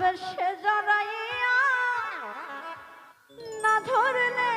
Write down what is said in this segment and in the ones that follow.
ভালোবেসে জড়াইয়া। না ধরলে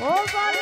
Ô!